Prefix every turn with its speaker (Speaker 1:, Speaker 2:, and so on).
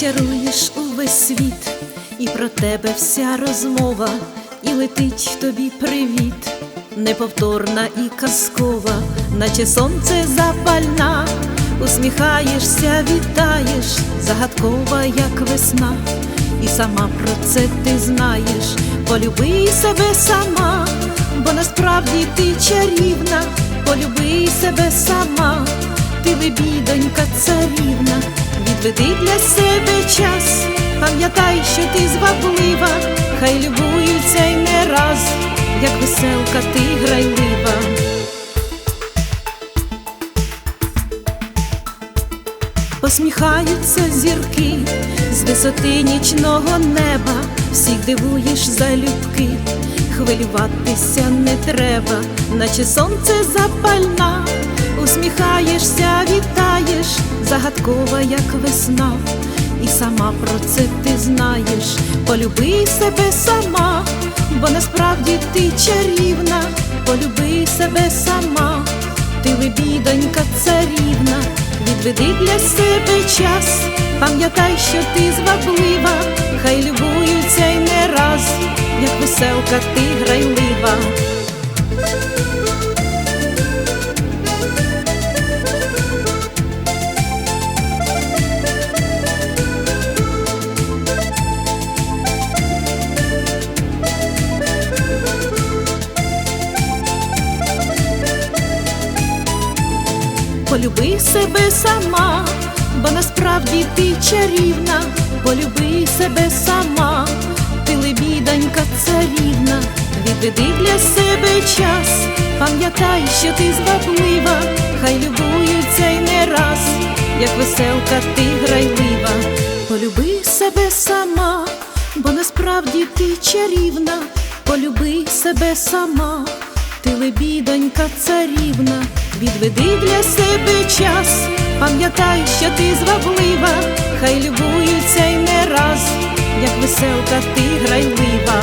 Speaker 1: чаруєш увесь світ, і про тебе вся розмова, і летить тобі привіт, неповторна і казкова, наче сонце запальна, усміхаєшся, вітаєш, загадкова, як весна, і сама про це ти знаєш, полюби себе сама, бо насправді ти чарівна, полюби себе сама, ти лебідонька царівна, відведи для себе час, пам'ятай, що ти зваблива, хай любуються й не раз, як веселка ти грайлива. Посміхаються зірки з висоти нічного неба, всіх дивуєш залюбки, хвилюватися не треба, наче сонце запальна, загадкова, як весна, і сама про це ти знаєш, полюби себе сама, бо насправді ти чарівна, полюби себе сама, ти лебідонька царівна. Відведи для себе час, пам'ятай, що ти зваблива, хай любуються й не раз, як веселка ти грайлива. Полюби себе сама, бо насправді ти чарівна, полюби себе сама, ти лебідонька царівна, відведи для себе час, пам'ятай, що ти зваблива, хай любуються й не раз, як веселка ти грайлива, полюби себе сама, бо насправді ти чарівна, полюби себе сама. Ти лебідонька царівна, відведи для себе час, пам'ятай, що ти зваблива, хай любуються й не раз, як веселка ти грайлива.